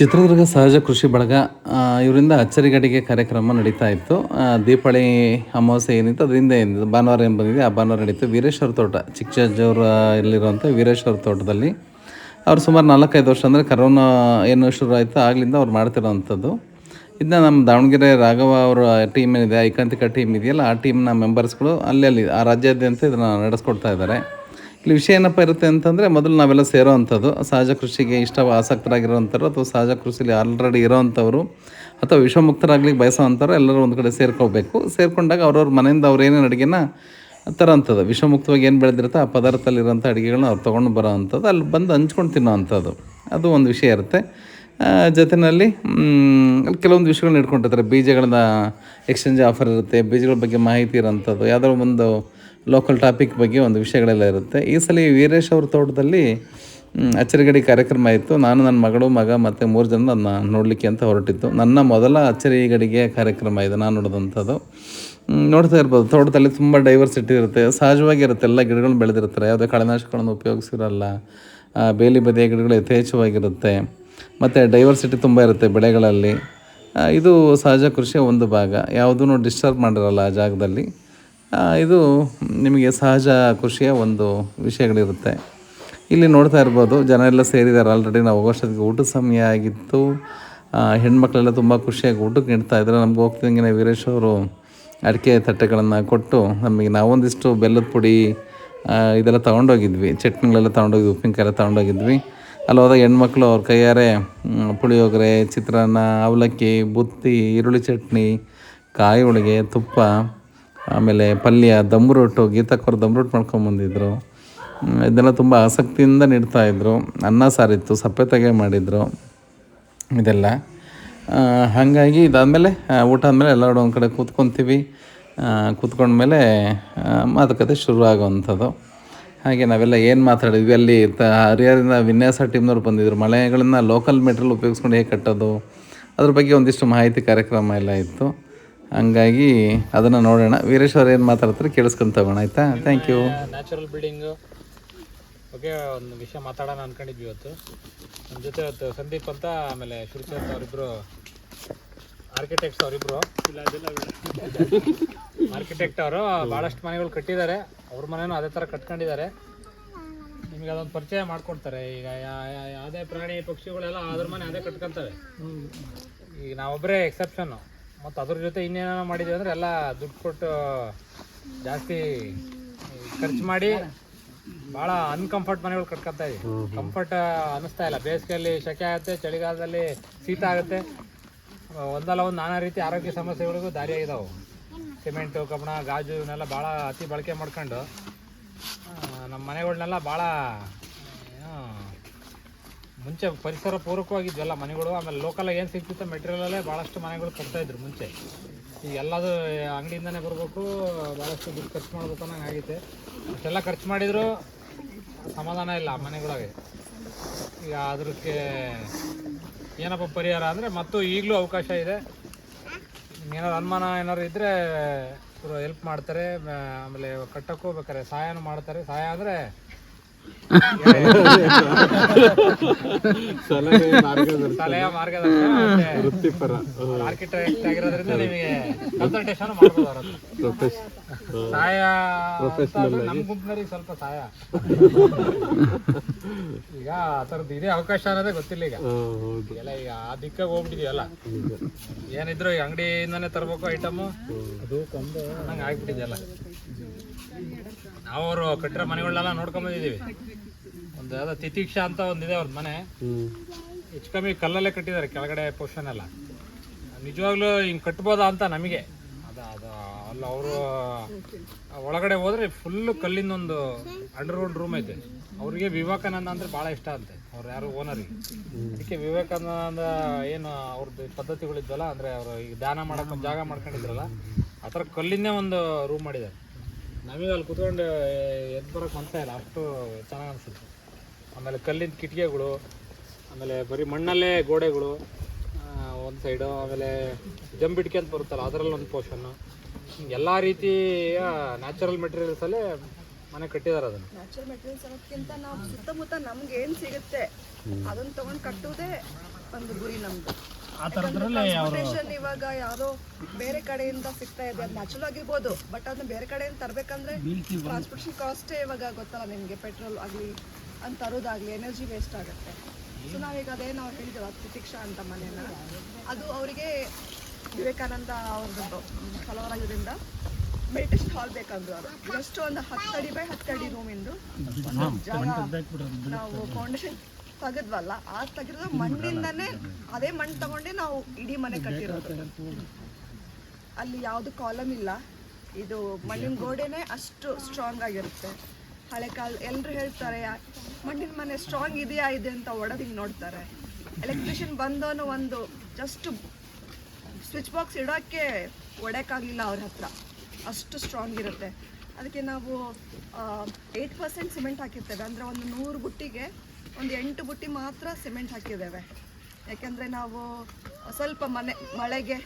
ಚಿತ್ರದುರ್ಗ ಸಹಜ ಕೃಷಿ ಬಳಗ ಇವರಿಂದ ಅಚ್ಚರಿಗಡಿಗೆ ಕಾರ್ಯಕ್ರಮ ನಡೀತಾ ಇತ್ತು. ದೀಪಾವಳಿ ಅಮಾವಾಸ್ಯೆ ಏನಿತ್ತು, ಅದರಿಂದ ಏನಿದೆ ಭಾನುವಾರ ಏನು ಬಂದಿದೆ, ಆ ಭಾನುವಾರ ನಡೀತು. ವೀರೇಶ್ವರ ತೋಟ, ಚಿಕ್ಕಜಾಜೂರ ಇಲ್ಲಿರುವಂಥ ವೀರೇಶ್ವರ ತೋಟದಲ್ಲಿ. ಅವ್ರು ಸುಮಾರು ನಾಲ್ಕೈದು ವರ್ಷ ಅಂದರೆ ಕರೋನಾ ಏನು ಶುರು ಆಯಿತು ಆಗಲಿಂದ ಅವ್ರು ಮಾಡ್ತಿರೋವಂಥದ್ದು. ಇದನ್ನ ನಮ್ಮ ದಾವಣಗೆರೆ ರಾಘವ ಅವರ ಟೀಮ್ ಏನಿದೆ, ಐಕಾಂತಿಕ ಟೀಮ್ ಇದೆಯಲ್ಲ, ಆ ಟೀಮ್ನ ಮೆಂಬರ್ಸ್ಗಳು ಅಲ್ಲಿ ಅಲ್ಲಿ, ಆ ರಾಜ್ಯಾದ್ಯಂತ ಇದನ್ನು ನಡೆಸ್ಕೊಡ್ತಾ ಇದ್ದಾರೆ. ಇಲ್ಲಿ ವಿಷಯ ಏನಪ್ಪ ಇರುತ್ತೆ ಅಂತಂದರೆ ಮೊದಲು ನಾವೆಲ್ಲ ಸೇರೋ ಅಂಥದ್ದು. ಸಹಜ ಕೃಷಿಗೆ ಇಷ್ಟ ಆಸಕ್ತರಾಗಿರೋವಂಥವ್ರು ಅಥವಾ ಸಹಜ ಕೃಷಿಲಿ ಆಲ್ರೆಡಿ ಇರೋವಂಥವ್ರು ಅಥವಾ ವಿಶ್ವಮುಕ್ತರಾಗ್ಲಿಕ್ಕೆ ಬಯಸೋವಂಥವ್ರು ಎಲ್ಲರೂ ಒಂದು ಕಡೆ ಸೇರ್ಕೋಬೇಕು. ಸೇರ್ಕೊಂಡಾಗ ಅವ್ರವ್ರ ಮನೆಯಿಂದ ಅವ್ರು ಏನೇನು ಅಡುಗೆನ ತರೋವಂಥದ್ದು ವಿಷಮುಕ್ತವಾಗಿ ಏನು ಬೆಳೆದಿರುತ್ತೆ ಆ ಪದಾರ್ಥದಲ್ಲಿರೋಂಥ ಅಡುಗೆಗಳನ್ನ ಅವ್ರು ತೊಗೊಂಡು ಬರೋ ಅಂಥದ್ದು. ಅಲ್ಲಿ ಬಂದು ಹಂಚ್ಕೊಂಡು ತಿನ್ನೋ ಅಂಥದ್ದು. ಅದು ಒಂದು ವಿಷಯ ಇರುತ್ತೆ. ಜೊತೆಯಲ್ಲಿ ಅಲ್ಲಿ ಕೆಲವೊಂದು ವಿಷಯಗಳನ್ನ ಇಟ್ಕೊಂಡಿರ್ತಾರೆ ಬೀಜಗಳನ್ನ ಎಕ್ಸ್ಚೇಂಜ್ ಆಫರ್ ಇರುತ್ತೆ. ಬೀಜಗಳ ಬಗ್ಗೆ ಮಾಹಿತಿ ಇರೋಂಥದ್ದು. ಯಾವುದೋ ಒಂದು ಲೋಕಲ್ ಟಾಪಿಕ್ ಬಗ್ಗೆ ಒಂದು ವಿಷಯಗಳೆಲ್ಲ ಇರುತ್ತೆ. ಈ ಸಲ ವೀರೇಶ್ ಅವ್ರ ತೋಟದಲ್ಲಿ ಅಚ್ಚರಿಗಡಿ ಕಾರ್ಯಕ್ರಮ ಇತ್ತು. ನಾನು ನನ್ನ ಮಗಳು, ಮಗ ಮತ್ತು ಮೂರು ಜನ ನನ್ನ ನೋಡಲಿಕ್ಕೆ ಅಂತ ಹೊರಟಿತ್ತು ನನ್ನ ಮೊದಲ ಅಚ್ಚರಿಗಡಿಗೆ ಕಾರ್ಯಕ್ರಮ ಇದೆ. ನಾನು ನೋಡಿದಂಥದ್ದು. ನೋಡ್ತಾ ಇರ್ಬೋದು. ತೋಟದಲ್ಲಿ ತುಂಬ ಡೈವರ್ಸಿಟಿ ಇರುತ್ತೆ. ಸಹಜವಾಗಿರುತ್ತೆ ಎಲ್ಲ ಗಿಡಗಳನ್ನ ಬೆಳೆದಿರ್ತಾರೆ. ಯಾವುದೇ ಕಳೆನಾಶಕಗಳನ್ನು ಉಪಯೋಗಿಸಿರಲ್ಲ. ಬೇಲಿ ಬದಿಯ ಗಿಡಗಳು ಯಥೇಚ್ಛವಾಗಿರುತ್ತೆ. ಮತ್ತು ಡೈವರ್ಸಿಟಿ ತುಂಬ ಇರುತ್ತೆ ಬೆಳೆಗಳಲ್ಲಿ. ಇದು ಸಹಜ ಕೃಷಿಯ ಒಂದು ಭಾಗ. ಯಾವುದೂ ಡಿಸ್ಟರ್ಬ್ ಮಾಡಿರಲ್ಲ ಆ ಜಾಗದಲ್ಲಿ. ಇದು ನಿಮಗೆ ಸಹಜ ಕೃಷಿಯ ಒಂದು ವಿಷಯಗಳಿರುತ್ತೆ. ಇಲ್ಲಿ ನೋಡ್ತಾ ಇರ್ಬೋದು, ಜನ ಎಲ್ಲ ಸೇರಿದ್ದಾರೆ. ಆಲ್ರೆಡಿ ನಾವು ಹೋಗೋಷ್ಟೊತ್ತಿಗೆ ಊಟದ ಸಮಯ ಆಗಿತ್ತು. ಹೆಣ್ಮಕ್ಳೆಲ್ಲ ತುಂಬ ಖುಷಿಯಾಗಿ ಊಟಕ್ಕೆ ನೀಡ್ತಾ ಇದ್ದಾರೆ. ನಮ್ಗೆ ಹೋಗ್ತಿದ್ದಂಗೆ ವೀರೇಶ್ ಅವರು ಅಡಿಕೆ ತಟ್ಟೆಗಳನ್ನು ಕೊಟ್ಟು ನಮಗೆ ನಾವೊಂದಿಷ್ಟು ಬೆಲ್ಲದ ಪುಡಿ ಇದೆಲ್ಲ ತೊಗೊಂಡೋಗಿದ್ವಿ. ಚಟ್ನಿಗಳೆಲ್ಲ ತೊಗೊಂಡೋಗಿದ್ವಿ ಉಪ್ಪಿನಕಾಯಿ ಎಲ್ಲ ತೊಗೊಂಡೋಗಿದ್ವಿ. ಅಲ್ಲಿ ಹೋದಾಗ ಹೆಣ್ಮಕ್ಳು ಅವ್ರ ಕೈಯಾರೆ ಪುಳಿಯೋಗರೆ, ಚಿತ್ರಾನ್ನ, ಅವಲಕ್ಕಿ, ಬುತ್ತಿ, ಈರುಳ್ಳಿ ಚಟ್ನಿ, ಕಾಯಿ ಹೋಳಿಗೆ, ತುಪ್ಪ ಆಮೇಲೆ ಪಲ್ಯ ದಮ್ ರೊಟ್ಟು ಗೀತಕ್ಕವ್ರು ದಮ್ ರೊಟ್ಟು ಮಾಡ್ಕೊಂಬಂದಿದ್ರು ಇದೆಲ್ಲ ತುಂಬ ಆಸಕ್ತಿಯಿಂದ ನೀಡ್ತಾಯಿದ್ರು ಅನ್ನ ಸಾರಿತ್ತು ಸಪ್ಪೆತಾಗೆ ಮಾಡಿದರು ಇದೆಲ್ಲ. ಹಾಗಾಗಿ ಇದಾದಮೇಲೆ ಊಟ ಆದಮೇಲೆ ಎಲ್ಲರೂ ಒಂದು ಕಡೆ ಕೂತ್ಕೊತೀವಿ. ಕೂತ್ಕೊಂಡ್ಮೇಲೆ ಮಾತುಕತೆ ಶುರು ಆಗುವಂಥದ್ದು. ಹಾಗೆ ನಾವೆಲ್ಲ ಏನು ಮಾತಾಡಿದ್ವಿ, ಅಲ್ಲಿ ತ, ಹರಿಹರದಿಂದ ವಿನ್ಯಾಸ ಟೀಮ್ನವ್ರು ಬಂದಿದ್ದರು ಮಳೆಗಳನ್ನು ಲೋಕಲ್ ಮೆಟೀರಿಯಲ್ ಉಪಯೋಗಿಸ್ಕೊಂಡು ಹೇಗೆ ಕಟ್ಟೋದು, ಅದ್ರ ಬಗ್ಗೆ ಒಂದಿಷ್ಟು ಮಾಹಿತಿ ಕಾರ್ಯಕ್ರಮ ಎಲ್ಲ ಇತ್ತು. ಹಂಗಾಗಿ ಅದನ್ನು ನೋಡೋಣ. ವೀರೇಶ್ವರ ಏನು ಮಾತಾಡ್ತಾರೆ ಕೇಳಿಸ್ಕೊಂಡು ತಗೋಣ, ಆಯಿತಾ? Thank you natural building okay ಒಂದು ವಿಷಯ ಮಾತಾಡೋಣ ಅಂದ್ಕೊಂಡಿದ್ವಿ ಇವತ್ತು. ನಮ್ಮ ಜೊತೆ ಇವತ್ತು ಸಂದೀಪ್ ಅಂತ, ಆಮೇಲೆ ಶ್ರೀಚಂದ್ ಅವರಿಬ್ರು ಆರ್ಕಿಟೆಕ್ಟ್ಸ್ ಅವರಿಬ್ರು. ಆರ್ಕಿಟೆಕ್ಟ್ ಅವರು ಭಾಳಷ್ಟು ಮನೆಗಳು ಕಟ್ಟಿದ್ದಾರೆ. ಅವ್ರ ಮನೆನೂ ಅದೇ ಥರ ಕಟ್ಕೊಂಡಿದ್ದಾರೆ. ನಿಮಗೆ ಅದೊಂದು ಪರಿಚಯ ಮಾಡ್ಕೊಡ್ತಾರೆ. ಈಗ ಯಾವುದೇ ಪ್ರಾಣಿ ಪಕ್ಷಿಗಳೆಲ್ಲ ಅದ್ರ ಮನೆ ಅದೇ ಕಟ್ಕೊಂತವೆ. ಈಗ ನಾವೊಬ್ಬರೇ ಎಕ್ಸೆಪ್ಷನ್ನು ಮತ್ತು ಅದ್ರ ಜೊತೆ ಇನ್ನೇನೋ ಮಾಡಿದ್ವಿ ಅಂದ್ರೆ ಎಲ್ಲ ದುಡ್ಡು ಕೊಟ್ಟು ಜಾಸ್ತಿ ಖರ್ಚು ಮಾಡಿ ಭಾಳ ಅನ್ಕಂಫರ್ಟ್ ಮನೆಗಳು ಕಟ್ಕೊತಾ ಇದ್ವಿ. ಕಂಫರ್ಟ್ ಅನಿಸ್ತಾ ಇಲ್ಲ. ಬೇಸಿಗೆಯಲ್ಲಿ ಸೆಕೆ ಆಗುತ್ತೆ ಚಳಿಗಾಲದಲ್ಲಿ ಶೀತ ಆಗುತ್ತೆ. ಒಂದಲ್ಲ ಒಂದು ನಾನಾ ರೀತಿ ಆರೋಗ್ಯ ಸಮಸ್ಯೆಗಳಿಗೂ ದಾರಿಯಾಗಿದ್ದಾವೆ ಸಿಮೆಂಟು ಕಬ್ಬಣ ಗಾಜು ಇವನ್ನೆಲ್ಲ ಭಾಳ ಅತಿ ಬಳಕೆ ಮಾಡ್ಕೊಂಡು ನಮ್ಮ ಮನೆಗಳನ್ನೆಲ್ಲ ಭಾಳ ಮುಂಚೆ ಪರಿಸರ ಪೂರಕವಾಗಿದ್ವಲ್ಲ ಮನೆಗಳು, ಆಮೇಲೆ ಲೋಕಲಾಗಿ ಏನು ಸಿಗ್ತಿತ್ತು ಮೆಟೀರಿಯಲಲ್ಲೇ ಭಾಳಷ್ಟು ಮನೆಗಳು ಕಟ್ತಾ ಇದ್ರು ಮುಂಚೆ. ಈಗ ಎಲ್ಲದು ಅಂಗಡಿಯಿಂದನೇ ಬರಬೇಕು ಭಾಳಷ್ಟು ದುಡ್ಡು ಖರ್ಚು ಮಾಡ್ಬೇಕು ಅನ್ನೋಂಗೆ ಆಗೈತೆ. ಅಷ್ಟೆಲ್ಲ ಖರ್ಚು ಮಾಡಿದ್ರು ಸಮಾಧಾನ ಇಲ್ಲ ಮನೆಗಳಾಗೆ. ಮನೆಗಳಿಗೆ ಈಗ ಅದಕ್ಕೆ ಏನಪ್ಪ ಪರಿಹಾರ ಅಂದರೆ ಮತ್ತು ಈಗಲೂ ಅವಕಾಶ ಇದೆ. ಏನಾದ್ರು ಅನುಮಾನ ಏನಾದ್ರು ಇದ್ದರೆ ಇವರು ಹೆಲ್ಪ್ ಮಾಡ್ತಾರೆ ಆಮೇಲೆ ಕಟ್ಟಕ್ಕೂ ಬೇಕಾರೆ ಸಹಾಯನೂ ಮಾಡ್ತಾರೆ. ಸಹಾಯ ಅಂದರೆ ಸಲಹೆ ಮಾರ್ಗದರ್ಶನ. ಆರ್ಕಿಟೆಕ್ಟ್ ಆಗಿರೋದ್ರಿಂದ ನಿಮಗೆ ಕನ್ಸಲ್ಟೇಷನ್ ಮಾಡ್ಬೋದು. ಸಹಾಯ ಅಂತಂದ್ರೆ ನಮ್ಮ ಗುಂಪಿನವ್ರಿಗೆ ಸ್ವಲ್ಪ ಸಹಾಯ ಈಗ ಆ ಥರದ್ದು ಇದೇ ಅವಕಾಶ ಅನ್ನೋದೇ ಗೊತ್ತಿಲ್ಲ ಈಗ. ಎಲ್ಲ ಈಗ ಆ ದಿಕ್ಕಾಗ ಹೋಗ್ಬಿಟ್ಟಿದೀವಲ್ಲ ಏನಿದ್ರು ಈ ಅಂಗಡಿಯಿಂದಾನೆ ತರಬೇಕು ಐಟಮ್ ಅದು ಕಂದು ನಂಗೆ ಆಗ್ಬಿಟ್ಟಿದೆಯಲ್ಲ. ನಾವು ಅವರು ಕಟ್ಟಿರೋ ಮನೆಗಳನ್ನೆಲ್ಲ ನೋಡ್ಕೊಂಡ್ ಬಂದಿದ್ದೀವಿ. ಒಂದು ಯಾವ್ದೋ ತಿತಿಕ್ಷಾ ಅಂತ ಒಂದಿದೆ ಅವ್ರ ಮನೆ. ಹೆಚ್ಚು ಕಮ್ಮಿ ಕಲ್ಲಲ್ಲೇ ಕಟ್ಟಿದ್ದಾರೆ ಕೆಳಗಡೆ ಪೋರ್ಷನ್ ಎಲ್ಲ. ನಿಜವಾಗ್ಲೂ ಹಿಂಗೆ ಕಟ್ಬೋದಾ ಅಂತ ನಮಗೆ. ಅದು ಅದು ಅಲ್ಲ ಅವರು ಒಳಗಡೆ ಹೋದ್ರೆ ಫುಲ್ಲು ಕಲ್ಲಿಂದ ಒಂದು ಅಂಡರ್ಗ್ರೌಂಡ್ ರೂಮ್ ಐತೆ. ಅವರಿಗೆ ವಿವೇಕಾನಂದ ಅಂದ್ರೆ ಭಾಳ ಇಷ್ಟ ಅಂತೆ. ಅವ್ರು ಯಾರು ಓನರಿಗೆ ಅದಕ್ಕೆ ವಿವೇಕಾನಂದ ಏನು ಅವ್ರದ್ದು ಪದ್ಧತಿಗಳಿದ್ವಲ್ಲ ಅಂದರೆ ಅವರು ಈಗ ಧ್ಯಾನ ಮಾಡಕ್ಕೆ ಜಾಗ ಮಾಡ್ಕೊಂಡಿದ್ರಲ್ಲ ಆ ಥರ ಕಲ್ಲಿಂದೇ ಒಂದು ರೂಮ್ ಮಾಡಿದ್ದಾರೆ. ನಮಗೆ ಅಲ್ಲಿ ಕುತ್ಕೊಂಡು ಎದ್ದು ಬರೋಕೆ ಮನಸ್ಸೇ ಇಲ್ಲ ಅಷ್ಟು ಚೆನ್ನಾಗಿ ಅನಿಸುತ್ತೆ. ಆಮೇಲೆ ಕಲ್ಲಿನ ಕಿಟಕಿಗಳು ಆಮೇಲೆ ಬರೀ ಮಣ್ಣಲ್ಲೇ ಗೋಡೆಗಳು ಒಂದು ಸೈಡು ಆಮೇಲೆ ಜಂಬಿಟ್ಕೆ ಅಂತ ಬರುತ್ತಲ್ಲ ಅದರಲ್ಲಿ ಒಂದು ಪೋರ್ಷನ್ನು ಎಲ್ಲ ರೀತಿಯ ನ್ಯಾಚುರಲ್ ಮೆಟೀರಿಯಲ್ಸಲ್ಲೇ ಮನೆ ಕಟ್ಟಿದ್ದಾರೆ ಅದನ್ನು. ನ್ಯಾಚುರಲ್ ಮೆಟೀರಿಯಲ್ಸ್ ಅನ್ನೋದಕ್ಕಿಂತ ನಾವು ಸುತ್ತಮುತ್ತ ನಮ್ಗೆ ಏನು ಸಿಗುತ್ತೆ ಅದನ್ನ ತಗೊಂಡ್ ಕಟ್ಟುವುದೇ ಒಂದು ಗುರಿ ಅವರು ಟ್ರಾನ್ಸ್ಪೋರ್ಟೇಷನ್ ಇವಾಗ ಯಾರೋ ಬೇರೆ ಕಡೆಯಿಂದ ಸಿಗ್ತಾ ಇದೆ ಅದು ನ್ಯಾಚುರಲ್ ಆಗಿರ್ಬೋದು ಬಟ್ ಅದನ್ನ ಬೇರೆ ಕಡೆಯಿಂದ ತರಬೇಕಂದ್ರೆ ಟ್ರಾನ್ಸ್ಪೋರ್ಟೇಷನ್ ಕಾಸ್ಟೇ ಇವಾಗ ಗೊತ್ತಲ್ಲ ನಿಮಗೆ ಪೆಟ್ರೋಲ್ ಆಗಲಿ ಅಂತ ತರೋದಾಗಲಿ ಎನರ್ಜಿ ವೇಸ್ಟ್ ಆಗುತ್ತೆ. ಸೊ ನಾವೀಗ ಅದೇ ನಾವು ಹೇಳಿದ್ದೇವೆ ಅತಿಥಿಕ್ಷ ಅಂತ ಮನೆಯಲ್ಲ ಅದು ಅವರಿಗೆ ವಿವೇಕಾನಂದ ಅವ್ರದ್ದು ಫಲವರಾಗಿದ್ದರಿಂದ ಮೆಡಿಟೇಷನ್ ಹಾಲ್ ಬೇಕಂದ್ರು ಅದು. ಜಸ್ಟ್ ಒಂದು ಹತ್ತು ಅಡಿ ಬೈ ಹತ್ತು ಅಡಿ ರೂಮಿಂದು ಜಾಗ ನಾವು ಫೌಂಡೇಶನ್ ತೆಗೆದ್ವಲ್ಲ ಆ ತೆಗೆದ ಮಣ್ಣಿಂದನೇ ಅದೇ ಮಣ್ಣು ತಗೊಂಡೆ ನಾವು ಇಡೀ ಮನೆ ಕಟ್ಟಿರೋದು. ಅಲ್ಲಿ ಯಾವುದು ಕಾಲಮ್ ಇಲ್ಲ. ಇದು ಮಣ್ಣಿನ ಗೋಡೆನೇ ಅಷ್ಟು ಸ್ಟ್ರಾಂಗ್ ಆಗಿರುತ್ತೆ. ಹಳೆ ಕಾಲ ಎಲ್ಲರೂ ಹೇಳ್ತಾರೆ ಮಣ್ಣಿನ ಮನೆ ಸ್ಟ್ರಾಂಗ್ ಇದೆಯಾ ಇದೆ ಅಂತ ಒಡೆದು ಹಿಂಗೆ ನೋಡ್ತಾರೆ. ಎಲೆಕ್ಟ್ರಿಷಿಯನ್ ಬಂದವನು ಒಂದು ಜಸ್ಟ್ ಸ್ವಿಚ್ ಬಾಕ್ಸ್ ಇಡೋಕ್ಕೆ ಒಡೆಯೋಕ್ಕಾಗಲಿಲ್ಲ ಅವ್ರ ಹತ್ರ. ಅಷ್ಟು ಸ್ಟ್ರಾಂಗ್ ಇರುತ್ತೆ. ಅದಕ್ಕೆ ನಾವು ಏಯ್ಟ್ ಪರ್ಸೆಂಟ್ ಸಿಮೆಂಟ್ ಹಾಕಿರ್ತೇವೆ. ಅಂದರೆ ಒಂದು ನೂರು ಬುಟ್ಟಿಗೆ ಒಂದು ಎಂಟು ಬುಟ್ಟಿ ಮಾತ್ರ ಸಿಮೆಂಟ್ ಹಾಕಿದ್ದೇವೆ. ಯಾಕೆಂದರೆ ನಾವು ಸ್ವಲ್ಪ ಮನೆ ಮಳೆಗೆ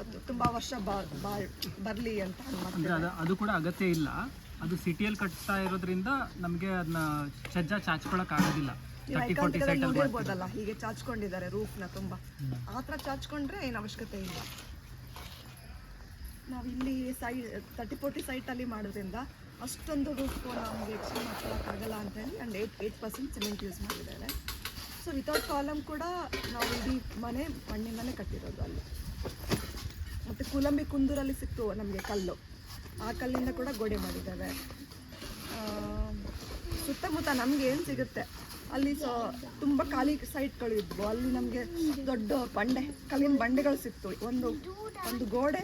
ಅದು ತುಂಬ ವರ್ಷ ಬರಲಿ ಅಂತ ಅದು ಅದು ಕೂಡ ಅಗತ್ಯ ಇಲ್ಲ. ಅದು ಸಿಟಿಯಲ್ಲಿ ಕಟ್ತಾ ಇರೋದ್ರಿಂದ ನಮಗೆ ಅದನ್ನ ಚಜ್ಜ ಚಾಚ್ಕೊಳಕ್ ಆಗೋದಿಲ್ಲ. ನೀವು ತರ್ಟಿ ಐಕಾನ್ ಫೋರ್ಟಿ ಗಿಡದಲ್ಲಿ ನೋಡಿರ್ಬೋದಲ್ಲ ಹೀಗೆ ಚಾಚ್ಕೊಂಡಿದ್ದಾರೆ ರೂಫ್ನ ತುಂಬ. ಆ ಥರ ಚಾಚ್ಕೊಂಡ್ರೆ ಏನು ಅವಶ್ಯಕತೆ ಇಲ್ಲ. ನಾವಿಲ್ಲಿ ಇಲ್ಲಿ ಸೈ ತರ್ಟಿ ಫೋರ್ಟಿ ಸೈಟಲ್ಲಿ ಮಾಡೋದ್ರಿಂದ ಅಷ್ಟೊಂದು ನಮಗೆ ಎಕ್ಸ್ಟ್ರಾ ಮಾಡ್ಕೊಳಕ್ಕಾಗಲ್ಲ ಅಂತ ಹೇಳಿ and eight eight percent cement use ಮಾಡಿದ್ದಾರೆ ಸೊ ವಿತೌಟ್ ಕಾಲಮ್ ಕೂಡ ನಾವು ಇಡೀ ಮನೆ ಮಣ್ಣಿಂದಲೇ ಕಟ್ಟಿರೋದು ಅಲ್ಲಿ. ಮತ್ತು ಕುಲಂಬಿ ಕುಂದೂರಲ್ಲಿ ಸಿಕ್ತು ನಮಗೆ ಕಲ್ಲು. ಆ ಕಲ್ಲಿಂದ ಕೂಡ ಗೋಡೆ ಮಾಡಿದ್ದಾವೆ. ಆ, ಸುತ್ತಮುತ್ತ ನಮ್ಗೆ ಏನು ಸಿಗುತ್ತೆ? ಅಲ್ಲಿ ಸೊ ತುಂಬ ಖಾಲಿ ಸೈಟ್ಗಳು ಇದ್ವು. ಅಲ್ಲಿ ನಮಗೆ ದೊಡ್ಡ ಬಂಡೆ ಕಲ್ಲಿನ ಬಂಡೆಗಳು ಸಿಕ್ತು. ಒಂದು ಒಂದು ಗೋಡೆ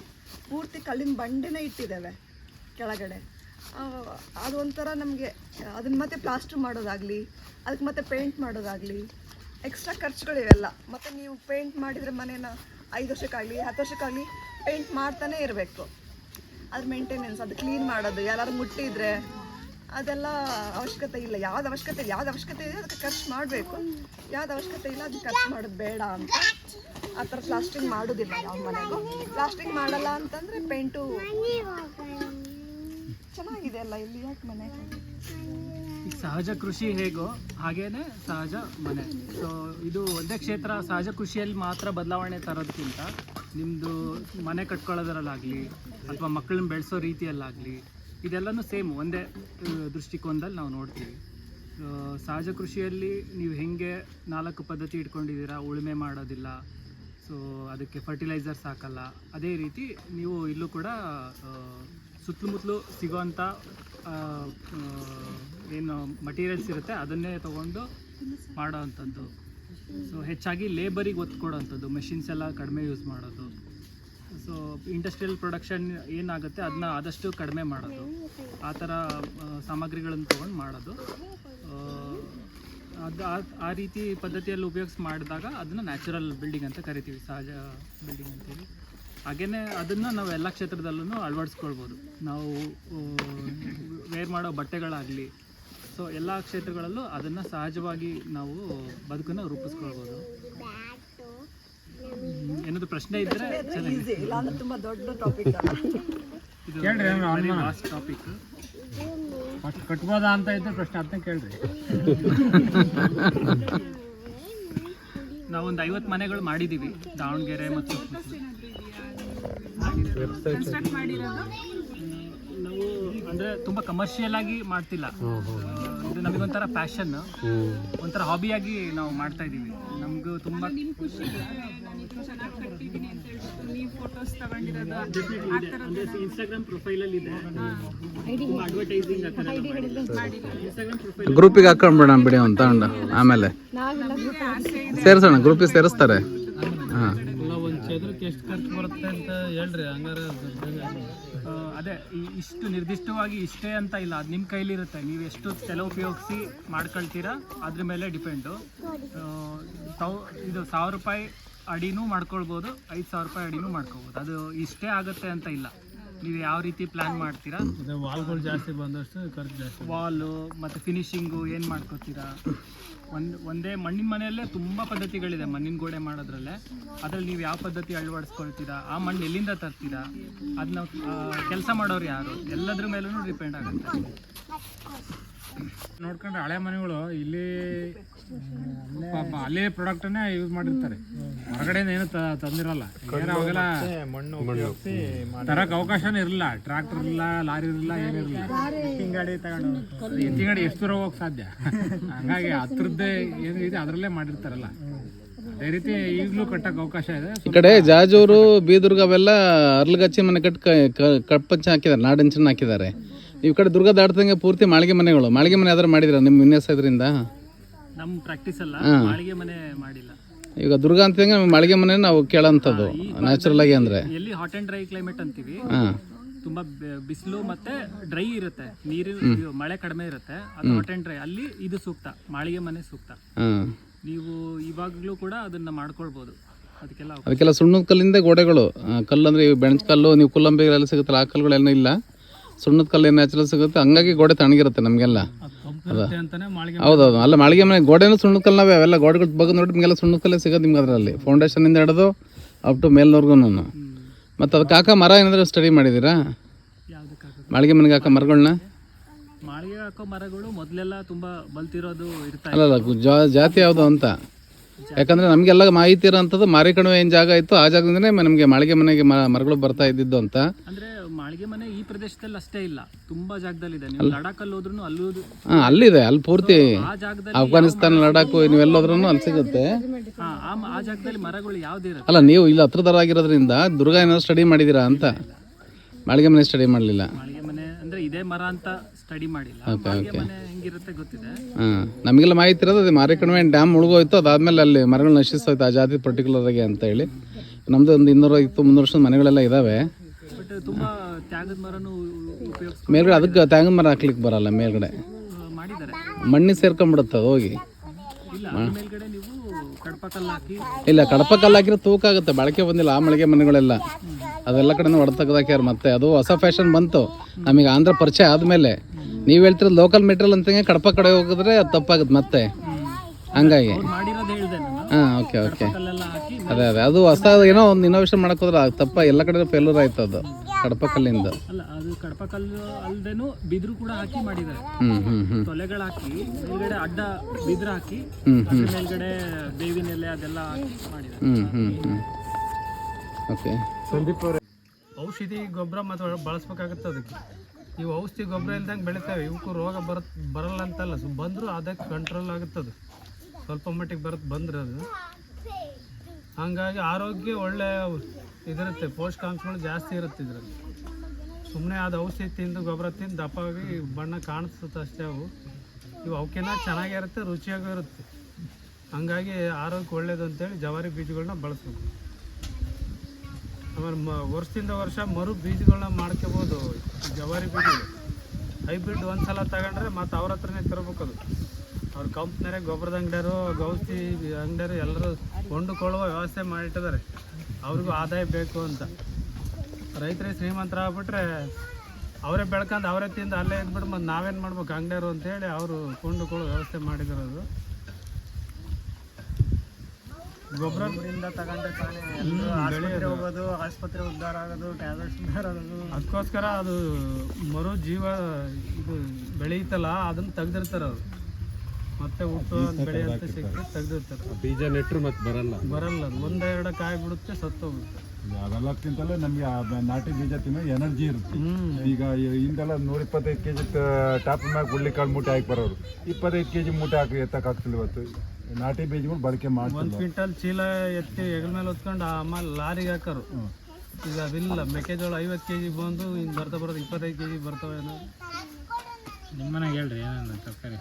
ಪೂರ್ತಿ ಕಲ್ಲಿನ ಬಂಡೆನೇ ಇಟ್ಟಿದ್ದೇವೆ ಕೆಳಗಡೆ. ಆ, ಅದು ಒಂಥರ ನಮಗೆ ಅದನ್ನ ಮತ್ತೆ ಪ್ಲಾಸ್ಟರ್ ಮಾಡೋದಾಗಲಿ ಅದಕ್ಕೆ ಮತ್ತೆ ಪೇಂಟ್ ಮಾಡೋದಾಗಲಿ ಎಕ್ಸ್ಟ್ರಾ ಖರ್ಚುಗಳು ಇವೆಲ್ಲ. ಮತ್ತು ನೀವು ಪೇಂಟ್ ಮಾಡಿದರೆ ಮನೇನ ಐದು ವರ್ಷಕ್ಕಾಗಲಿ ಹತ್ತು ವರ್ಷಕ್ಕಾಗಲಿ ಪೇಂಟ್ ಮಾಡ್ತಾನೆ ಇರಬೇಕು. ಅದ್ರ ಮೇಂಟೆನೆನ್ಸ್ ಅದು ಕ್ಲೀನ್ ಮಾಡೋದು ಯಾರು ಮುಟ್ಟಿದ್ರೆ ಅದೆಲ್ಲ ಅವಶ್ಯಕತೆ ಇಲ್ಲ. ಯಾವ್ದು ಅವಶ್ಯಕತೆ ಯಾವ್ದು ಅವಶ್ಯಕತೆ ಇದೆ ಅದಕ್ಕೆ ಖರ್ಚು ಮಾಡಬೇಕು. ಯಾವ್ದು ಅವಶ್ಯಕತೆ ಇಲ್ಲ ಅದಕ್ಕೆ ಖರ್ಚು ಮಾಡೋದು ಬೇಡ ಅಂತ. ಆ ಥರ ಪ್ಲಾಸ್ಟಿಂಗ್ ಮಾಡೋದಿಲ್ಲ ಯಾವ ಮನೆಗೂ. ಪ್ಲಾಸ್ಟಿಂಗ್ ಮಾಡಲ್ಲ ಅಂತಂದರೆ ಪೇಂಟು ಚೆನ್ನಾಗಿದೆ ಅಲ್ಲ ಇಲ್ಲಿ? ಯಾಕೆ ಮನೆ? ಈಗ ಸಹಜ ಕೃಷಿ ಹೇಗೋ ಹಾಗೇನೆ ಸಹಜ ಮನೆ. ಸೊ ಇದು ಒಂದೇ ಕ್ಷೇತ್ರ ಸಹಜ ಕೃಷಿಯಲ್ಲಿ ಮಾತ್ರ ಬದಲಾವಣೆ ತರೋದಕ್ಕಿಂತ ನಿಮ್ಮದು ಮನೆ ಕಟ್ಕೊಳ್ಳೋದ್ರಲ್ಲಾಗಲಿ ಅಥವಾ ಮಕ್ಕಳನ್ನ ಬೆಳೆಸೋ ರೀತಿಯಲ್ಲಾಗಲಿ ಇದೆಲ್ಲನೂ ಸೇಮ್ ಒಂದೇ ದೃಷ್ಟಿಕೋನದಲ್ಲಿ ನಾವು ನೋಡ್ತೀವಿ. ಸಹಜ ಕೃಷಿಯಲ್ಲಿ ನೀವು ಹೆಂಗೆ ನಾಲ್ಕು ಪದ್ಧತಿ ಇಟ್ಕೊಂಡಿದ್ದೀರಾ? ಉಳುಮೆ ಮಾಡೋದಿಲ್ಲ. ಸೊ ಅದಕ್ಕೆ ಫರ್ಟಿಲೈಸರ್ಸ್ ಹಾಕಲ್ಲ. ಅದೇ ರೀತಿ ನೀವು ಇಲ್ಲೂ ಕೂಡ ಸುತ್ತಮುತ್ತಲು ಸಿಗೋವಂಥ ಏನು ಮಟೀರಿಯಲ್ಸ್ ಇರುತ್ತೆ, ಅದನ್ನೇ ತೊಗೊಂಡು ಮಾಡೋ ಅಂಥದ್ದು ಸೊ ಹೆಚ್ಚಾಗಿ ಲೇಬರಿಗೆ ಒತ್ತು ಕೊಡೋವಂಥದ್ದು ಮೆಷಿನ್ಸ್ ಎಲ್ಲ ಕಡಿಮೆ ಯೂಸ್ ಮಾಡೋದು. ಸೊ ಇಂಡಸ್ಟ್ರಿಯಲ್ ಪ್ರೊಡಕ್ಷನ್ ಏನಾಗುತ್ತೆ ಅದನ್ನ ಆದಷ್ಟು ಕಡಿಮೆ ಮಾಡೋದು. ಆ ಥರ ಸಾಮಗ್ರಿಗಳನ್ನು ತೊಗೊಂಡು ಮಾಡೋದು. ಅದು, ಆ- ಆ ರೀತಿ ಪದ್ಧತಿಯಲ್ಲಿ ಉಪಯೋಗಿಸಿ ಮಾಡಿದಾಗ, ಅದನ್ನು ನ್ಯಾಚುರಲ್ ಬಿಲ್ಡಿಂಗ್ ಅಂತ ಕರಿತೀವಿ, ಸಹಜ ಬಿಲ್ಡಿಂಗ್ ಅಂತೇಳಿ. ಹಾಗೆಯೇ ಅದನ್ನು ನಾವು ಎಲ್ಲ ಕ್ಷೇತ್ರದಲ್ಲೂ ಅಳವಡಿಸ್ಕೊಳ್ಬೋದು. ನಾವು ವೇರ್ ಮಾಡೋ ಬಟ್ಟೆಗಳಾಗಲಿ ಸೊ ಎಲ್ಲ ಕ್ಷೇತ್ರಗಳಲ್ಲೂ ಅದನ್ನು ಸಹಜವಾಗಿ ನಾವು ಬದುಕನ್ನು ರೂಪಿಸ್ಕೊಳ್ಬೋದು. ಏನಾದರೂ ಪ್ರಶ್ನೆ ಇದ್ದರೆ ತುಂಬ ದೊಡ್ಡ ಟಾಪಿಕ್ ಇದು ಕೇಳ್ರಿ, ಲಾಸ್ಟ್ ಟಾಪಿಕ್ ಅಷ್ಟು ಕಟ್ಬೋದಾ ಅಂತ ಇದ್ರೆ ಪ್ರಶ್ನೆ ಅದನ್ನ ಕೇಳ್ರಿ. ನಾವೊಂದು ಐವತ್ತು ಮನೆಗಳು ಮಾಡಿದ್ದೀವಿ ದಾವಣಗೆರೆ ಮತ್ತು ನಾವು ಅಂದರೆ ತುಂಬ ಕಮರ್ಷಿಯಲ್ ಆಗಿ ಮಾಡ್ತಿಲ್ಲ. ಇದು ನಮಗೊಂಥರ ಪ್ಯಾಷನ್ ಒಂಥರ ಹಾಬಿಯಾಗಿ ನಾವು ಮಾಡ್ತಾ ಇದೀವಿ. ನಮಗೂ ತುಂಬ ಖುಷಿ ಇನ್ಸ್ಟಾಗ್ರಾಮ್ ಪ್ರೊಫೈಲಲ್ಲಿ ಇದೆ. ಅಡ್ವರ್ಟೈಸಿಂಗ್ ಆ ಥರ ಇನ್ಸ್ಟಾಗ್ರಾಮ್ ಪ್ರೊಫೈಲ್ ಗ್ರೂಪಿಗೆ ಹಾಕೊಂಡ್ಬಿಡೋಣ ಬಿಡಿ ಅಂತ ಆಮೇಲೆ. ಸೇರಿಸೋಣ ಗ್ರೂಪಿಗೆ ಸೇರಿಸ್ತಾರೆ. ಹಾಂ. ಎಷ್ಟು ಖರ್ಚು ಬರುತ್ತೆ ಅಂತ ಹೇಳ್ರಿ, ಹಂಗಾರೆ ಅದೇ ಇಷ್ಟು ನಿರ್ದಿಷ್ಟವಾಗಿ ಇಷ್ಟೇ ಅಂತ ಇಲ್ಲ, ಅದು ನಿಮ್ಮ ಕೈಲಿರುತ್ತೆ ನೀವು ಎಷ್ಟು ತಲೆ ಉಪಯೋಗಿಸಿ ಮಾಡ್ಕೊಳ್ತೀರಾ, ಅದ್ರ ಮೇಲೆ ಡಿಪೆಂಡು ತೌ, ಇದು ಸಾವಿರ ರೂಪಾಯಿ ಅಡಿನೂ ಮಾಡ್ಕೊಳ್ಬೋದು, ಐದು ಸಾವಿರ ರೂಪಾಯಿ ಅಡಿನೂ ಮಾಡ್ಕೊಬೋದು ಅದು ಇಷ್ಟೇ ಆಗುತ್ತೆ ಅಂತ ಇಲ್ಲ. ನೀವು ಯಾವ ರೀತಿ ಪ್ಲಾನ್ ಮಾಡ್ತೀರಾ? ಅದೇ ವಾಲ್ಗಳು ಜಾಸ್ತಿ ಬಂದಷ್ಟು ಖರ್ಚು ಜಾಸ್ತಿ ವಾಲು ಮತ್ತು ಫಿನಿಶಿಂಗು ಏನು ಮಾಡ್ಕೋತೀರಾ? ಒಂದು ಒಂದೇ ಮಣ್ಣಿನ ಮನೆಯಲ್ಲೇ ತುಂಬ ಪದ್ಧತಿಗಳಿದೆ ಮಣ್ಣಿನ ಗೋಡೆ ಮಾಡೋದ್ರಲ್ಲೇ. ಅದರಲ್ಲಿ ನೀವು ಯಾವ ಪದ್ಧತಿ ಅಳವಡಿಸ್ಕೊಳ್ತೀರಾ? ಆ ಮಣ್ಣು ಎಲ್ಲಿಂದ ತರ್ತೀರಾ? ಅದನ್ನ ಕೆಲಸ ಮಾಡೋರು ಯಾರು? ಎಲ್ಲದ್ರ ಮೇಲೂ ಡಿಪೆಂಡ್ ಆಗುತ್ತೆ. ನೋಡ್ಕೊಂಡ್ರೆ ಹಳೆ ಮನೆಗಳು ಇಲ್ಲಿ ಪಾಪ ಅಲ್ಲೇ ಪ್ರಾಡಕ್ಟನ್ನೇ ಯೂಸ್ ಮಾಡಿರ್ತಾರೆ. ಹೊರಗಡೆಯಿಂದ ಏನು ತಂದಿರಲ್ಲ. ಯಾಕಂದ್ರೆ ಅವಾಗೆಲ್ಲ ಮಣ್ಣು ತರಕ್ ಅವಕಾಶನೇ ಇರಲಿಲ್ಲ. ಟ್ರಾಕ್ಟರ್ ಇಲ್ಲ, ಲಾರಿ ಇರಲಿಲ್ಲ. ಏನಿರಲಿಲ್ಲ ಗಾಡಿ ತಗೊಂಡು ಎಷ್ಟು ದೂರ ಹೋಗಕ್ ಸಾಧ್ಯ? ಹಂಗಾಗಿ ಹತ್ರದ್ದೇ ಏನು ಇದೆ ಅದರಲ್ಲೇ ಮಾಡಿರ್ತಾರಲ್ಲ. ಅದೇ ರೀತಿ ಈಗಲೂ ಕಟ್ಟಕ್ಕೆ ಅವಕಾಶ ಇದೆ. ಈ ಕಡೆ ಜಾಜೂರು, ಬೀದುರ್ಗ ಅವೆಲ್ಲ ಅರ್ಲಗಚ್ಚಿ ಮನೆ ಕಟ್ ಕಪ್ಪಚ್ಚ ಹಾಕಿದ್ದಾರೆ, ನಾಡಂಚನ ಹಾಕಿದ್ದಾರೆ. ಈ ಕಡೆ ದುರ್ಗ ದಾಟ್ದಂಗೆ ಪೂರ್ತಿ ಮಾಳಿಗೆ ಮನೆಗಳು. ಮಾಳಿಗೆ ಮನೆ ಯಾವ್ದಾರು ಮಾಡಿದ್ರ ನಿಮ್ಮ ವಿನ್ಯಾಸ ಇದರಿಂದ ನಮ್ಮ ಪ್ರಾಕ್ಟೀಸ್ ಅಲ್ಲ ಮಾಳಿಗೆ ಮನೆ ಮಾಡಿಲ್ಲ. ಈಗ ದುರ್ಗ ಅಂತಂದ್ರೆ ಮಾಳಿಗೆ ಮನೆ ನಾವು ಕೇಳೋಂಥದ್ದು ನ್ಯಾಚುರಲ್ ಆಗಿ ಅಂದ್ರೆ. ಎಲ್ಲಿ ಹಾಟ್ ಅಂಡ್ ಡ್ರೈ ಕ್ಲೈಮೇಟ್ ಅಂತೀವಿ ತುಂಬಾ ಬಿಸಿಲು ಮತ್ತೆ ಡ್ರೈ ಇರುತ್ತೆ. ನೀರು ಮಳೆ ಕಡಿಮೆ ಇರುತ್ತೆ ಅದು ಹಾಟ್ ಅಂಡ್ ಡ್ರೈ ಅಲ್ಲಿ ಇದು ಸೂಕ್ತ ಮಾಳಿಗೆ ಮನೆ ಸೂಕ್ತ. ನೀವು ಇವಾಗಲೂ ಕೂಡ ಅದನ್ನ ಮಾಡ್ಕೊಳ್ಬೋದು. ಅದಕ್ಕೆಲ್ಲ ಅದಕ್ಕೆಲ್ಲ ಸುಣ್ಣದ ಕಲ್ಲಿಂದ ಗೋಡೆಗಳು. ಕಲ್ಲು ಅಂದ್ರೆ ಬೆಣಚ್ ಕಲ್ಲು ನೀವು ಕುಲ್ಲಂಬಿಗೆಲ್ಲ ಸಿಗುತ್ತಲ್ಲ ಆ ಕಲ್ಲುಗಳೆಲ್ಲ ಇಲ್ಲ. ಸುಣ್ಣದ ಕಲ್ಲು ನ್ಯಾಚುರಲ್ ಸಿಗುತ್ತೆ. ಹಂಗಾಗಿ ಗೋಡೆ ತಣ್ಣಗಿರುತ್ತೆ ನಮಗೆಲ್ಲ. ಹೌದೌದು ಅಲ್ಲ ಮಾಳಿಗೆ ಮನೆ ಗೋಡೆನೂ ಸುಣ್ಣದ ಕಲ್ಲು ನಾವೇ. ಅವೆಲ್ಲ ಗೋಡೆಗಳು ಬಗ್ಗೆ ನೋಡಿ ನಿಮಗೆಲ್ಲ ಸುಣ್ಣದ ಕಲ್ಲೇ ಸಿಗೋದು ನಿಮ್ಗೆ ಅದರಲ್ಲಿ. ಫೌಂಡೇಶನಿಂದ ಹಿಡಿದು ಅಪ್ ಟು ಮೇಲ್ನವ್ರಿಗೂ ಮತ್ತು ಅದಕ್ಕೆ ಹಾಕೋ ಮರ ಏನಾದರೂ ಸ್ಟಡಿ ಮಾಡಿದ್ದೀರಾ ಮಾಳಿಗೆ ಮನೆಗೆ ಹಾಕೋ ಮರಗಳನ್ನ ಮಾಳಿಗೆ ಹಾಕೋ ಮರಗಳು ಮೊದಲೆಲ್ಲ ತುಂಬ ಬಲ್ತಿರೋದು ಇರ್ತಾ ಅಲ್ಲ ಜಾತಿ ಯಾವುದು ಅಂತ? ಯಾಕಂದ್ರೆ ನಮಗೆಲ್ಲ ಮಾಹಿತಿ ಇರೋಂಥದ್ದು ಮಾರಿ ಕಣಿವೆ ಏನು ಜಾಗ ಇತ್ತು ಆ ಜಾಗದಿಂದನೇ ನಮಗೆ ಮಾಳಿಗೆ ಮನೆಗೆ ಮರಗಳು ಬರ್ತಾ ಇದ್ದಿದ್ದು ಅಂತ. ಅಂದ್ರೆ ಮಾಳಿಗೆ ಮನೆ ಈ ಪ್ರದೇಶದಲ್ಲಿ ಅಷ್ಟೇ ಇಲ್ಲ ತುಂಬಾ ಜಾಗದಲ್ಲಿದೆ. ನೀವು ಲಡಾಖಲ್ಲಿ ಹೋದ್ರೂ ಅಲ್ಲೂ ಹಾಂ ಅಲ್ಲಿದೆ ಅಲ್ಲಿ ಪೂರ್ತಿ ಆ ಜಾಗದಲ್ಲಿ ಅಫ್ಘಾನಿಸ್ತಾನ ಲಡಾಖ್ ನೀವೆಲ್ಲೋದ್ರೂ ಅಲ್ಲಿ ಸಿಗುತ್ತೆ. ಹಾ, ಆ ಆ ಜಾಗದಲ್ಲಿ ಮರಗಳು ಅಲ್ಲ ನೀವು ಇಲ್ಲಿ ಹತ್ರದರಾಗಿರೋದ್ರಿಂದ ದುರ್ಗಾ ಏನಾದ್ರು ಸ್ಟಡಿ ಮಾಡಿದ್ದೀರಾ ಅಂತ. ಮಾಳಿಗೆ ಮನೆ ಸ್ಟಡಿ ಮಾಡಲಿಲ್ಲ. ಮಾಳಿಗೆ ಮನೆ ಅಂದ್ರೆ ಇದೇ ಮರ ಅಂತ ಸ್ಟಡಿ ಮಾಡಿಲ್ಲ. ಮಾಳಿಗೆ ಮನೆ ಹೆಂಗಿರುತ್ತೆ ಗೊತ್ತಿದೆ. ಹಾಂ ನಮಗೆಲ್ಲ ಮಾಹಿತಿ ಇರೋದು ಅದೇ ಮಾರಿ ಕಣಿವೆ ಡ್ಯಾಮ್ ಮುಳುಗೋಯ್ತು ಅದಾದಮೇಲೆ ಅಲ್ಲಿ ಮರಗಳು ನಶಿಸೋಯ್ತು ಆ ಜಾತಿ ಪರ್ಟಿಕ್ಯುಲರ್ ಆಗಿ ಅಂತ ಹೇಳಿ. ನಮ್ದು ಒಂದು ಇನ್ನೂರ ಇತ್ತು ಮುನ್ನೂರು ವರ್ಷದ ಮನೆಗಳೆಲ್ಲ ಇದ್ದಾವೆ ಬಟ್ ತುಂಬಾ ತ್ಯಾಗದ ಮರನು ಉಪಯೋಗಿಸ್ ಮೇಲ್ಗಡೆ ಅದಕ್ಕೆ ತೆಂಗಿನ ಮರ ಹಾಕ್ಲಿಕ್ಕೆ ಬರಲ್ಲ ಮೇಲ್ಗಡೆ. ಮಣ್ಣಿ ಮಣ್ಣಿಗೆ ಸೇರ್ಕೊಂಡ್ಬಿಡುತ್ತೆ ಅದು ಹೋಗಿ. ಇಲ್ಲ ಅದ್ರ ಮೇಲ್ಗಡೆ ನೀವು ಕಡಪ ಕಲ್ಲು ಹಾಕಿ. ಇಲ್ಲ ಕಡಪ ಕಲ್ಲು ಹಾಕಿದ್ರೆ ತೂಕ ಆಗುತ್ತೆ ಬಳಕೆ ಬಂದಿಲ್ಲ ಆ ಮಳಿಗೆ ಮನೆಗಳೆಲ್ಲ. ಅದೆಲ್ಲ ಕಡೆ ಹೊಡೆದು ತೆಗ್ದಾಕ್ಯಾರ ಮತ್ತೆ ಅದು ಹೊಸ ಫ್ಯಾಷನ್ ಬಂತು. ನಮಗೆ ಆಂಧ್ರ ಪರಿಚಯ ಆದಮೇಲೆ. ನೀವು ಹೇಳ್ತಿರೋ ಲೋಕಲ್ ಮೆಟೀರಿಯಲ್ ಅಂತಂಗೆ ಕಡಪ ಕಡೆ ಹೋಗಿದ್ರೆ ಅದು ತಪ್ಪಾಗುತ್ತೆ ಮತ್ತೆ. ಹಂಗಾಗಿ. ಅವ್ರು ಮಾಡಿರೋದು ಹೇಳ್ದೆ ನಾನು. ಹಾಂ ಓಕೆ ಓಕೆ ಅದೇ ಅದೇ. ಅದು ಹೊಸ ಏನೋ ಒಂದು ಇನ್ನೋವೇಶನ್ ಮಾಡಕ್ ಹೋದ್ರೆ ಅದು ತಪ್ಪ. ಎಲ್ಲ ಕಡೆ ಫೇಲ್ಯೂರ್ ಆಯ್ತು ಅದು ಕಡಪ ಕಲ್ಲಿಂದ ಅಲ್ಲ ಅದು ಕಡಪ ಕಲ್ಲು ಅಲ್ದೇನು ಬಿದ್ರು ಕೂಡ ಹಾಕಿ ಮಾಡಿದ್ದಾರೆ. ಹ್ಞೂ ಹ್ಞೂ ಹ್ಞೂ ತೊಲೆಗಳು ಹಾಕಿ ಮೇಲ್ಗಡೆ ಅಡ್ಡ ಬಿದ್ರು ಹಾಕಿ ಮೇಲ್ಗಡೆ ಬೇವಿನ ಎಲೆ ಅದೆಲ್ಲ ಹಾಕಿ ಮಾಡಿದ್ದಾರೆ. ಹ್ಞೂ ಹ್ಞೂ ಹ್ಞೂ ಓಕೆ ಔಷಧಿ ಗೊಬ್ಬರ ಮತ್ತು ಬಳಸ್ಬೇಕಾಗತ್ತೆ ಅದಕ್ಕೆ. ಇವು ಔಷಧಿ ಗೊಬ್ಬರ ಇಲ್ದಂಗೆ ಬೆಳಿತಾವೆ. ಇವಕ್ಕೂ ರೋಗ ಬರ ಬರಲ್ಲ ಅಂತಲ್ಲ ಸೊ ಬಂದರೂ ಅದಕ್ಕೆ ಕಂಟ್ರೋಲ್ ಆಗುತ್ತದು. ಸ್ವಲ್ಪ ಮಟ್ಟಿಗೆ ಬರುತ್ತೆ ಬಂದ್ರೆ ಅದು. ಹಂಗಾಗಿ ಆರೋಗ್ಯ ಒಳ್ಳೆ ಇದಿರುತ್ತೆ. ಪೋಷಕಾಂಶಗಳು ಜಾಸ್ತಿ ಇರುತ್ತೆ ಇದರಲ್ಲಿ. ಸುಮ್ಮನೆ ಅದು ಔಷಧಿ ತಿಂದು ಗೊಬ್ಬರ ತಿಂದು ದಪ್ಪಾಗಿ ಬಣ್ಣ ಕಾಣಿಸುತ್ತೆ ಅಷ್ಟೇ ಅವು. ಇವು ಅವಕ್ಕಿಂತ ಚೆನ್ನಾಗಿರುತ್ತೆ ರುಚಿಯಾಗೂ ಇರುತ್ತೆ. ಹಂಗಾಗಿ ಆರೋಗ್ಯ ಒಳ್ಳೇದು ಅಂತೇಳಿ ಜವಾರಿ ಬೀಜಗಳನ್ನ ಬಳಸ್ಬೇಕು. ಆಮೇಲೆ ವರ್ಷದಿಂದ ವರ್ಷ ಮರು ಬೀಜಗಳನ್ನ ಮಾಡ್ಕೋಬೋದು ಜವಾರಿ ಬೀಜ. ಹೈಬ್ರಿಡ್ ಒಂದು ಸಲ ತಗೊಂಡ್ರೆ ಮತ್ತು ಅವ್ರ ಹತ್ರನೇ ಅದು ಅವ್ರ ಕಂಪ್ನಿಯರೇ ಗೊಬ್ಬರದ ಅಂಗಡಿಯರು ಔಷಧಿ ಅಂಗಡಿಯರು ಎಲ್ಲರೂ ಕೊಂಡುಕೊಳ್ಳುವ ವ್ಯವಸ್ಥೆ ಮಾಡಿಟ್ಟಿದ್ದಾರೆ ಅವ್ರಿಗೂ ಆದಾಯ ಬೇಕು ಅಂತ. ರೈತರೇ ಶ್ರೀಮಂತರಾಗ್ಬಿಟ್ರೆ ಅವರೇ ಬೆಳ್ಕೊಂಡು ಅವರೇ ತಿಂದು ಅಲ್ಲೇ ಇದ್ಬಿಟ್ಟು ಮತ್ತು ನಾವೇನು ಮಾಡ್ಬೇಕು? ಅಂಗಡಿಯರು ಅಂತೇಳಿ ಅವರು ಕೊಂಡುಕೊಳ್ಳೋ ವ್ಯವಸ್ಥೆ ಮಾಡಿದಿರೋದು ಗೊಬ್ಬರ ತಗೊಂಡ್ರೆ ಹೋಗೋದು ಆಸ್ಪತ್ರೆ ಉದ್ಧಾರ ಆಗೋದು ಟ್ಯಾಬ್ಲೆಟ್ಸ್ ಉದ್ಧಾರ ಆಗೋದು. ಅದಕ್ಕೋಸ್ಕರ ಅದು ಮರು ಜೀವ ಇದು ಬೆಳೆಯುತ್ತಲ್ಲ ಅದನ್ನ ತೆಗ್ದಿರ್ತಾರೆ ಅವರು. ಮತ್ತೆ ಹುಟ್ಟು ಅಂತ ಬೆಳೆಯಂತ ಸಿಕ್ಕಿ ತೆಗ್ದಿರ್ತಾರೆ. ಬೀಜ ನೆಟ್ಟರು ಮತ್ತೆ ಬರಲ್ಲ. ಬರಲ್ಲ ಅದು ಒಂದೆರಡು ಕಾಯಿ ಬಿಡುತ್ತೆ ಸತ್ತೋಗುತ್ತೆ. ಅವೆಲ್ಲಕ್ಕಿಂತಲೇ ನಮಗೆ ಆ ನಾಟಿ ಬೀಜ ತಿನ್ನೋ ಎನರ್ಜಿ ಇರುತ್ತೆ ಈಗ ಹಿಂದೆಲ್ಲ ನೂರ ಇಪ್ಪತ್ತೈದು ಕೆ ಜಿ ಟಾಪ್ ಮ್ಯಾಗ ಹುಳ್ಳಿಕಾಳು ಮೂಟೆ ಹಾಕಿ ಬರೋರು. ಇಪ್ಪತ್ತೈದು ಕೆ ಜಿ ಮೂಟೆ ಹಾಕಿ ಎತ್ತಕ್ಕೆ ಆಗ್ತಿಲ್ಲ ಇವತ್ತು. ನಾಟಿ ಬೀಜಗಳು ಬಳಕೆ ಮಾಡಿ ಒಂದು ಕ್ವಿಂಟಲ್ ಚೀಲ ಎತ್ತಿ ಹೆಗಲ ಮೇಲೆ ಹೊತ್ಕೊಂಡು ಆಮೇಲೆ ಲಾರಿಗೆ ಹಾಕೋರು. ಈಗ ಅದಿಲ್ಲ ಮೆಕ್ಕೆಜೋಳ ಐವತ್ತು ಕೆ ಜಿ ಬಂದು ಹಿಂಗೆ ಬರ್ತಾ ಬರೋದು ಇಪ್ಪತ್ತೈದು ಕೆ ಜಿ ಬರ್ತವೆ ಏನೋ ನಿಮ್ಮ ಮನೆಗೆ ಹೇಳ್ರಿ ಏನೇನು ತರಕಾರಿ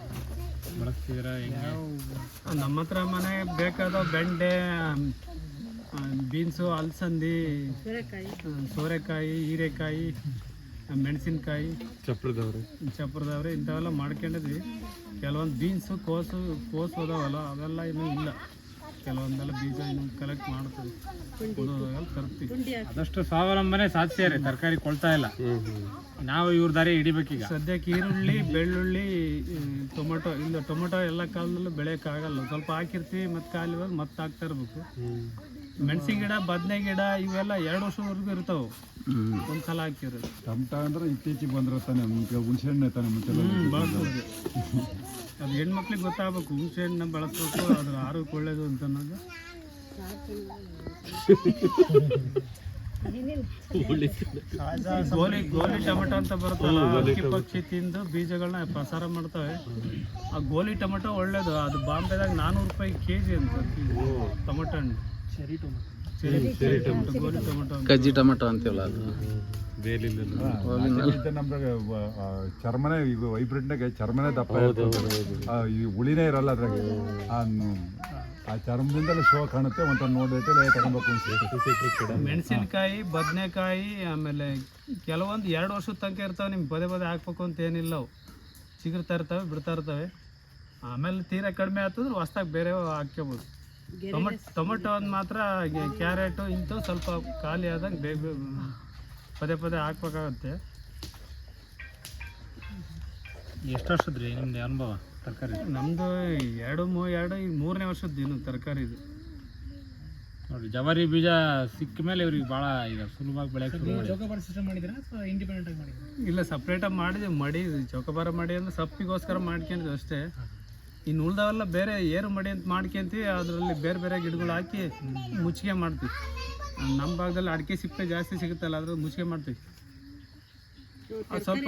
ಬಳಸ್ತಿದ್ದೀರಾ ಹೆಂಗೆ? ನಮ್ಮ ಹತ್ರ ಮನೆ ಬೇಕಾದ ಬೆಂಡೆ ಬೀನ್ಸು ಅಲಸಂದಿ ಸೋರೆಕಾಯಿ. ಹೀರೆಕಾಯಿ ಮೆಣಸಿನ್ಕಾಯಿ. ಚಪ್ರದವ್ರು. ಚಪ್ರದವ್ರೆ ಇಂಥವೆಲ್ಲ ಮಾಡ್ಕೊಂಡಿದ್ವಿ. ಕೆಲವೊಂದು ಬೀನ್ಸು ಕೋಸು ಕೋಸು ಅದಾವಲ್ಲ ಅವೆಲ್ಲ ಇನ್ನೂ ಇಲ್ಲ. ಕೆಲವೊಂದೆಲ್ಲ ಬೀಜ ಇನ್ನೂ ಕಲೆಕ್ಟ್ ಮಾಡ್ತೀವಿ. ತರ್ತೀವಿ. ಅದಷ್ಟು ಸ್ವಾವಲಂಬನೆ ಸಾಧಿಸ್ಯಾರೆ ತರಕಾರಿ ಕೊಳ್ತಾ ಇಲ್ಲ. ನಾವು ಇವ್ರ ದಾರಿ ಹಿಡಿಬೇಕೀಗ. ಸದ್ಯಕ್ಕೆ ಈರುಳ್ಳಿ ಬೆಳ್ಳುಳ್ಳಿ ಟೊಮೆಟೊ ಇಲ್ಲ ಟೊಮೊಟೊ ಎಲ್ಲ ಕಾಲದಲ್ಲೂ ಬೆಳೆಯೋಕ್ಕಾಗಲ್ಲ. ಸ್ವಲ್ಪ ಹಾಕಿರ್ತೀವಿ ಮತ್ತೆ ಖಾಲಿ ಹೋದ್ರೆ ಮತ್ತೆ ಹಾಕ್ತಾ ಇರ್ಬೇಕು. ಮೆಣಸಿನ ಗಿಡ ಬದನೆ ಗಿಡ ಇವೆಲ್ಲ ಎರಡು ವರ್ಷವರೆಗೂ ಇರ್ತಾವೆ. ಒಂದು ಸಲ ಹಾಕಿರೋದು. ಟಮಟ ಅಂದ್ರೆ ಇತ್ತೀಚಿಗೆ ಬಂದ್ರೆ ತಾನೆ ಮುಂಚೆ ಹುಣಸೆ ಹಣ್ಣು ತಾನೆ ಮುಂಚೆ ಬಳಸ್ಬೋದು. ಅದು ಹೆಣ್ಮಕ್ಳಿಗೆ ಗೊತ್ತಾಗಬೇಕು ಹುಣಸೆ ಹಣ್ಣು ಬಳಸ್ಬೇಕು ಅದ್ರ ಆರೋಗ್ಯ ಒಳ್ಳೇದು ಅಂತ ಅನ್ನೋದು. ಗೋಲಿ ಗೋಲಿ ಟೊಮೆಟೊ ಅಂತ ಬರುತ್ತಲ್ಲ ಹಕ್ಕಿ ಪಕ್ಷಿ ತಿಂದು ಬೀಜಗಳನ್ನ ಪ್ರಸಾರ ಮಾಡ್ತವೆ. ಆ ಗೋಲಿ ಟೊಮೆಟೊ ಒಳ್ಳೇದು ಅದು ಬಾಂಬೆದಾಗ ನಾನ್ನೂರು ರೂಪಾಯಿ ಕೆ ಜಿ ಅಂತ ಟೊಮೆಟೊ ಹಣ್ಣು. ಕಜ್ಜಿ ಟೊಮೆಟೊ ಅಂತೀವಲ್ಲ ಅದು? ನಮ್ಗೆ ಚರ್ಮನೇ ಈಗ ವೈಬ್ರೆಂಟ್ನಾಗೆ ಚರ್ಮನೇ ದಪ್ಪ ಈ ಉಳಿನೇ ಇರಲ್ಲ ಅದ್ರಾಗೆ. ಆ ಚರ್ಮದಿಂದಲೇ ಶೋ ಕಾಣುತ್ತೆ ಒಂಥರ ನೋಡೈತೆ ತಗೊಬೇಕು ಮೆಣಸಿನಕಾಯಿ ಬದನೆಕಾಯಿ ಆಮೇಲೆ ಕೆಲವೊಂದು ಎರಡು ವರ್ಷದ ತನಕ ಇರ್ತಾವೆ ನಿಮ್ಗೆ ಪದೇ ಪದೇ ಹಾಕ್ಬೇಕು ಅಂತ ಏನಿಲ್ಲ ಅವು. ಚಿಗುರ್ತಾ ಇರ್ತವೆ ಬಿಡ್ತಾ ಇರ್ತವೆ. ಆಮೇಲೆ ತೀರಾ ಕಡಿಮೆ ಆಗ್ತದ್ರೆ ಹೊಸ್ದಾಗಿ ಬೇರೆ ಹಾಕ್ಕೋಬೋದು. ಟೊಮಟ್ ಟೊಮೆಟೊ ಒಂದು ಮಾತ್ರ ಕ್ಯಾರೆಟು ಇಂಥವು ಸ್ವಲ್ಪ ಖಾಲಿ ಆದಾಗ ಬೇಗ ಬೇಗ ಪದೇ ಪದೇ ಹಾಕ್ಬೇಕಾಗತ್ತೆ. ಎಷ್ಟು ವರ್ಷದ್ರಿ ನಿಮ್ದು ಅನುಭವ ತರಕಾರಿ? ನಮ್ಮದು ಎರಡು ಮೂ ಎರಡು ಈಗ ಮೂರನೇ ವರ್ಷದ್ದು ಇನ್ನು ತರಕಾರಿ ಇದು. ನೋಡಿ ಜವಾರಿ ಬೀಜ ಸಿಕ್ಕ ಮೇಲೆ ಇವ್ರಿಗೆ ಭಾಳ ಈಗ ಸುಲಭವಾಗಿ ಬೆಳೆಯೋಕೆ ಸಿಸ್ಟಮ್ ಮಾಡಿದ್ರೆ ಅಥವಾ ಇಂಡಿಪೆಂಡೆಂಟ್ ಆಗಿ ಮಾಡಿದ್ದೀರಾ? ಇಲ್ಲ ಸಪ್ರೇಟಾಗಿ ಮಾಡಿದ್ವಿ ಮಡಿ ಚೌಕಬಾರ ಮಾಡಿ ಅಂದ್ರೆ ಸಪ್ಪಿಗೋಸ್ಕರ ಮಾಡ್ಕೊಂಡಿದ್ವಿ ಅಷ್ಟೇ. ಇನ್ನು ಉಳ್ದವೆಲ್ಲ ಬೇರೆ ಏರು ಮಡಿ ಅಂತ ಮಾಡ್ಕೊಂತೀವಿ ಅದರಲ್ಲಿ ಬೇರೆ ಬೇರೆ ಗಿಡಗಳು ಹಾಕಿ ಮುಚ್ಚಿಗೆ ಮಾಡ್ತೀವಿ. ನಮ್ಮ ಭಾಗದಲ್ಲಿ ಅಡಿಕೆ ಸಿಪ್ಪೆ ಜಾಸ್ತಿ ಸಿಗುತ್ತಲ್ಲ ಅದ್ರ ಮುಚ್ಚಿಗೆ ಮಾಡ್ತೀವಿ. ಅದು ಸ್ವಲ್ಪ